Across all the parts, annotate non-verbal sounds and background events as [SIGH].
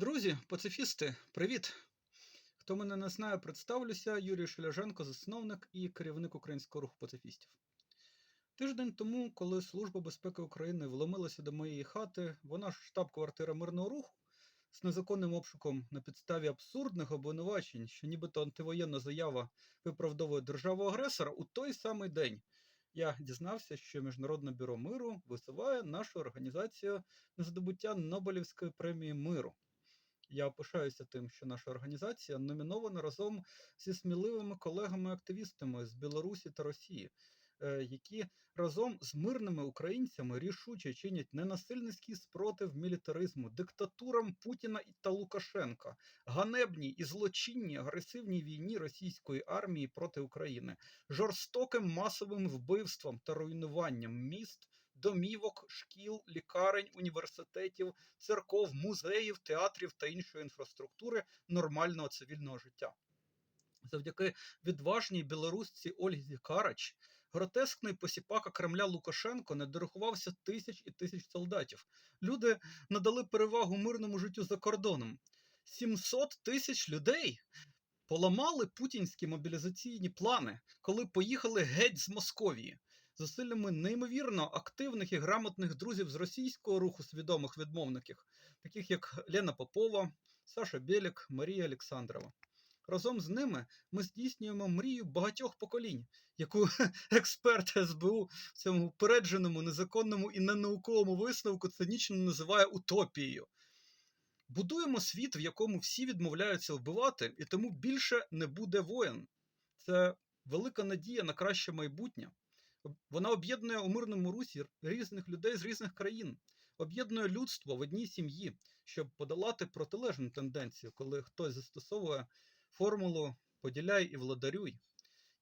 Друзі, пацифісти, привіт! Хто мене не знає, представлюся Юрій Шеляженко, засновник і керівник українського руху пацифістів. Тиждень тому, коли Служба безпеки України вломилася до моєї хати, вона ж штаб-квартира мирного руху з незаконним обшуком на підставі абсурдних обвинувачень, що нібито антивоєнна заява виправдовує державу-агресора, у той самий день я дізнався, що Міжнародне бюро миру висуває нашу організацію на здобуття Нобелівської премії миру. Я пишаюся тим, що наша організація номінована разом зі сміливими колегами-активістами з Білорусі та Росії, е, які разом з мирними українцями рішуче чинять ненасильницький спротив мілітаризму, диктатурам Путіна та Лукашенка, ганебній і злочинній агресивній війні російської армії проти України, жорстоким масовим вбивством та руйнуванням міст, домівок, шкіл, лікарень, університетів, церков, музеїв, театрів та іншої інфраструктури нормального цивільного життя. Завдяки відважній білорусці Ользі Карач, гротескний посіпака Кремля Лукашенко не дорахувався тисяч і тисяч солдатів. Люди надали перевагу мирному життю за кордоном. 700 тисяч людей поламали путінські мобілізаційні плани, коли поїхали геть з Московії. Зусиллями неймовірно активних і грамотних друзів з російського руху свідомих відмовників, таких як Лена Попова, Саша Білік, Марія Олександрова. Разом з ними ми здійснюємо мрію багатьох поколінь, яку [LAUGHS] експерт СБУ в цьому упередженому, незаконному і ненауковому висновку цинічно називає утопією. Будуємо світ, в якому всі відмовляються вбивати, і тому більше не буде воєн. Це велика надія на краще майбутнє. Вона об'єднує у мирному русі різних людей з різних країн, об'єднує людство в одній сім'ї, щоб подолати протилежну тенденцію, коли хтось застосовує формулу поділяй і владарюй.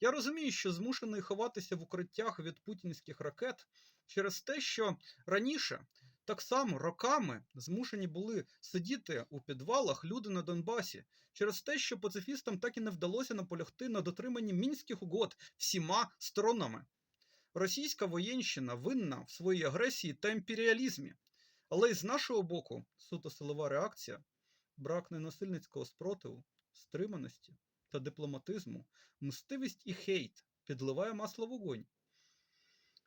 Я розумію, що змушений ховатися в укриттях від путінських ракет через те, що раніше так само роками змушені були сидіти у підвалах люди на Донбасі, через те, що пацифістам так і не вдалося наполягти на дотриманні мінських угод всіма сторонами. Російська воєнщина винна в своїй агресії та імперіалізмі. Але й з нашого боку суто силова реакція, брак ненасильницького спротиву, стриманості та дипломатизму, мстивість і хейт підливає масло в огонь.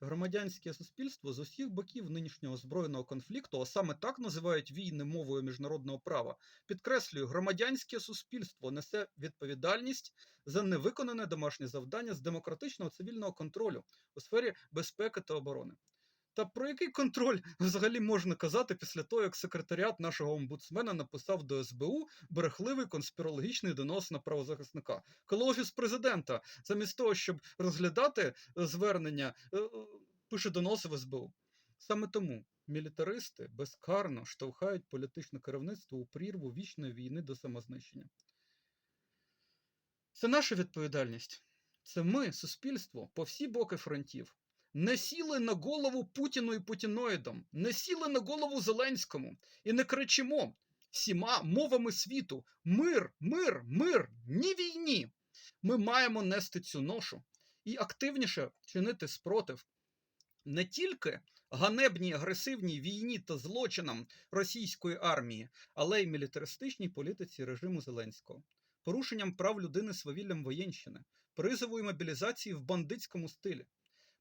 Громадянське суспільство з усіх боків нинішнього збройного конфлікту, а саме так називають війни мовою міжнародного права, підкреслюю, громадянське суспільство несе відповідальність за невиконане домашнє завдання з демократичного цивільного контролю у сфері безпеки та оборони. Та про який контроль взагалі можна казати після того, як секретаріат нашого омбудсмена написав до СБУ брехливий конспірологічний донос на правозахисника, коли офіс президента, замість того, щоб розглядати е, звернення, е, е, пише доноси в СБУ. Саме тому мілітаристи безкарно штовхають політичне керівництво у прірву вічної війни до самознищення. Це наша відповідальність. Це ми, суспільство, по всі боки фронтів. Не сіли на голову Путіну і путіноїдам, не сіли на голову Зеленському і не кричимо всіма мовами світу: мир, мир, мир, ні війні. Ми маємо нести цю ношу і активніше чинити спротив не тільки ганебній агресивній війні та злочинам російської армії, але й мілітаристичній політиці режиму Зеленського, порушенням прав людини свавіллям воєнщини, призову і мобілізації в бандитському стилі.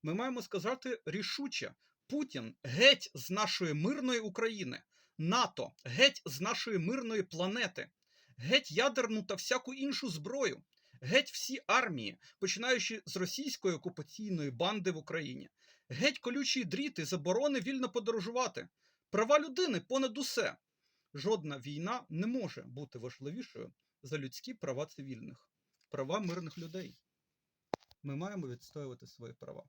Ми маємо сказати рішуче: Путін геть з нашої мирної України, НАТО геть з нашої мирної планети, геть ядерну та всяку іншу зброю, геть всі армії, починаючи з російської окупаційної банди в Україні, геть колючі дріти, заборони вільно подорожувати, права людини понад усе. Жодна війна не може бути важливішою за людські права цивільних, права мирних людей. Ми маємо відстоювати свої права.